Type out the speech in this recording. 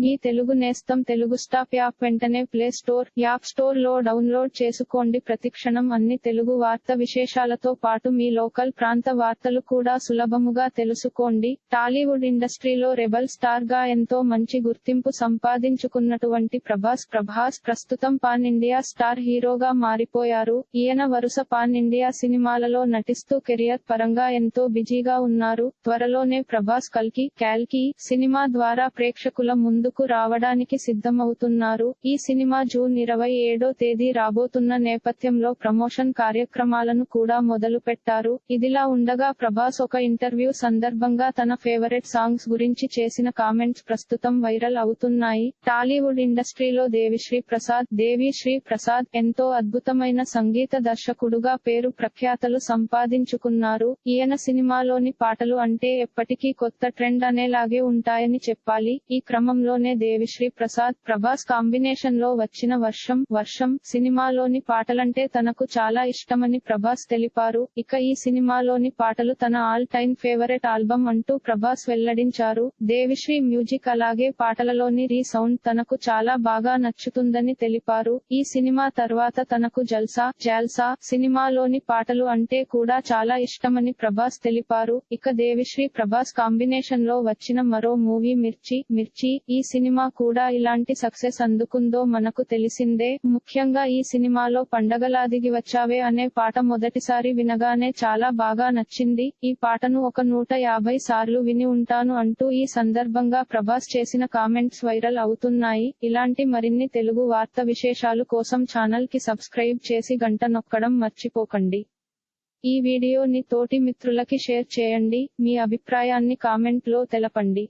మీ తెలుగు నేస్తం Telugu stop app వెంటనే play store app స్టోర్లో డౌన్లోడ్ చేసుకోండి. ప్రతిక్షణం అన్ని తెలుగు వార్త విశేషాలతో పాటు మీ లోకల్ ప్రాంత వార్తలు కూడా సులభముగా తెలుసుకోండి. టాలీవుడ్ ఇండస్ట్రీలో రెబల్ స్టార్గా ఎంతో మంచి గుర్తింపు సంపాదించుకున్నటువంటి ప్రభాస్ ప్రభాస్ ప్రస్తుతం పాన్ ఇండియా స్టార్ హీరోగా మారిపోయారు. ఈయన వరుస పాన్ ఇండియా సినిమాలలో నటిస్తూ కెరియర్ పరంగా ఎంతో బిజీగా ఉన్నారు. త్వరలోనే ప్రభాస్ కల్కి క్యాల్కి సినిమా ద్వారా ప్రేక్షకుల ముందు ముందుకు రావడానికి సిద్ధమవుతున్నారు. ఈ సినిమా జూన్ ఇరవై ఏడో తేదీ రాబోతున్న నేపథ్యంలో ప్రమోషన్ కార్యక్రమాలను కూడా మొదలు పెట్టారు ఇదిలా ఉండగా ప్రభాస్ ఒక ఇంటర్వ్యూ సందర్భంగా తన ఫేవరెట్ సాంగ్స్ గురించి చేసిన కామెంట్స్ ప్రస్తుతం వైరల్ అవుతున్నాయి. టాలీవుడ్ ఇండస్ట్రీలో దేవిశ్రీ ప్రసాద్ దేవిశ్రీ ప్రసాద్ ఎంతో అద్భుతమైన సంగీత దర్శకుడుగా పేరు ప్రఖ్యాతలు సంపాదించుకున్నారు. ఈయన సినిమాలోని పాటలు అంటే ఎప్పటికీ కొత్త ట్రెండ్ అనేలాగే ఉంటాయని చెప్పాలి. ఈ క్రమంలో సినిమాలోనే దేవిశ్రీ ప్రసాద్ ప్రభాస్ కాంబినేషన్లో వచ్చిన వర్షం వర్షం సినిమాలోని పాటలంటే తనకు చాలా ఇష్టమని ప్రభాస్ తెలిపారు. ఇక ఈ సినిమాలోని పాటలు తన ఆల్ టైమ్ ఫేవరెట్ ఆల్బమ్ అంటూ ప్రభాస్ వెల్లడించారు. దేవిశ్రీ మ్యూజిక్ అలాగే పాటలలోని రీ సౌండ్ తనకు చాలా బాగా నచ్చుతుందని తెలిపారు. ఈ సినిమా తర్వాత తనకు జల్సా జాల్సా సినిమాలోని పాటలు అంటే కూడా చాలా ఇష్టమని ప్రభాస్ తెలిపారు. ఇక దేవిశ్రీ ప్రభాస్ కాంబినేషన్లో వచ్చిన మరో మూవీ మిర్చి మిర్చి ఈ సినిమా కూడా ఇలాంటి సక్సెస్ అందుకుందో మనకు తెలిసిందే. ముఖ్యంగా ఈ సినిమాలో పండగలా దిగి వచ్చావే అనే పాట మొదటిసారి వినగానే చాలా బాగా నచ్చింది. ఈ పాటను ఒక నూట యాభై సార్లు విని ఉంటాను అంటూ ఈ సందర్భంగా ప్రభాస్ చేసిన కామెంట్స్ వైరల్ అవుతున్నాయి. ఇలాంటి మరిన్ని తెలుగు వార్త విశేషాలు కోసం ఛానల్కి సబ్స్క్రైబ్ చేసి గంట నొక్కడం మర్చిపోకండి. ఈ వీడియోని తోటి మిత్రులకి షేర్ చేయండి. మీ అభిప్రాయాన్ని కామెంట్లో తెలపండి.